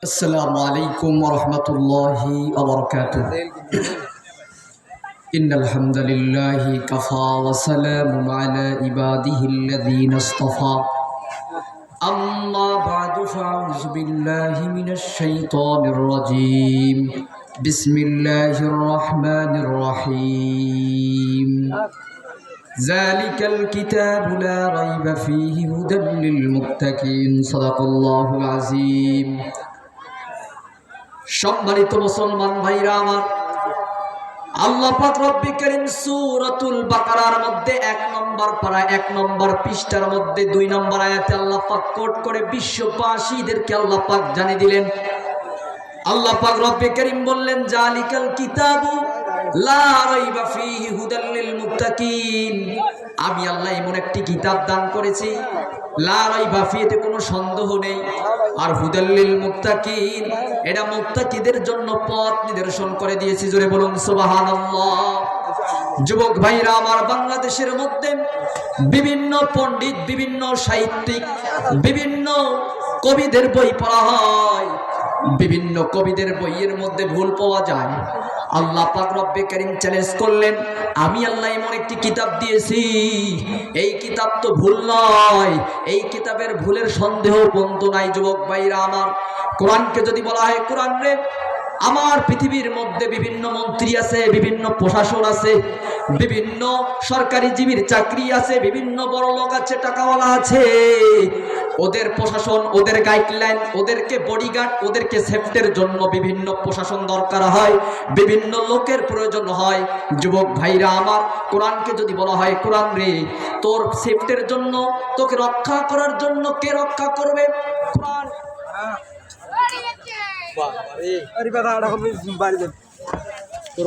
السلام عليكم ورحمة الله وبركاته. إن الحمد لله كفى وسلام على عباده الذين اصطفى. أما بعد فأعوذ بالله من الشيطان الرجيم. بسم الله الرحمن الرحيم. ذلك الكتاب لا ريب فيه هدى للمتقين. صدق الله العظيم. সম্মানিত মুসলমান ভাইরা আমার, আল্লাহ পাক রব্বি করিম সূরাতুল বাকারার মধ্যে এক নম্বর পারা এক নম্বর পৃষ্ঠার মধ্যে দুই নম্বর আয়াতে আল্লাহ পাক কোট করে বিশ্ববাসীদেরকে আল্লাহ পাক জানিয়ে দিলেন। আল্লাহ পাক রব্বে করিম বললেন, জালিকাল কিতাবু লা রাইবা লিল মুত্তাকিন আমি আল্লাহ এমন একটি কিতাব দান করেছি। লা রাইবা ফীতে কোনো সন্দেহ নেই। আর হুদাল লিল মুত্তাকিন, এটা মুত্তাকিদের জন্য পথ নিদর্শন করে দিয়েছি। জোরে বলুন, সুবহানাল্লাহ। যুবক ভাইরা, আমার বাংলাদেশের মধ্যে বিভিন্ন পণ্ডিত, বিভিন্ন সাহিত্যিক, বিভিন্ন কবিদের বই পড়া হয়। বিভিন্ন কবিদের বইয়ের মধ্যে ভুল পাওয়া যায়। আল্লাহ পাক রব্বে করিম চ্যালেঞ্জ করলেন, আমি আল্লাহ এমন একটি কিতাব দিয়েছি, এই কিতাব তো ভুল নয়, এই কিতাবের ভুলের সন্দেহ বন্ধু নাই, যুবক ভাইরা আমার। কোরআনকে যদি বলা হয়, কোরআন রে, আমার পৃথিবীর মধ্যে বিভিন্ন মন্ত্রী আছে, বিভিন্ন প্রশাসন আছে, বিভিন্ন সরকারি জীবীর চাকরি আছে, বিভিন্ন বড় লোক আছে, টাকাওয়ালা আছে ওদের প্রশাসন ওদের গাইডলাইন ওদেরকে বডিগার্ড ওদেরকে সেফটের জন্য বিভিন্ন প্রশাসন দরকার হয় বিভিন্ন লোকের প্রয়োজন হয়। যুবক ভাইরা আমার কোরআনকে যদি বলা হয় কোরআন রে তোর সেফটের জন্য তোকে রক্ষা করার জন্য কে রক্ষা করবে? কোরআন। আরে বাড়ি তোর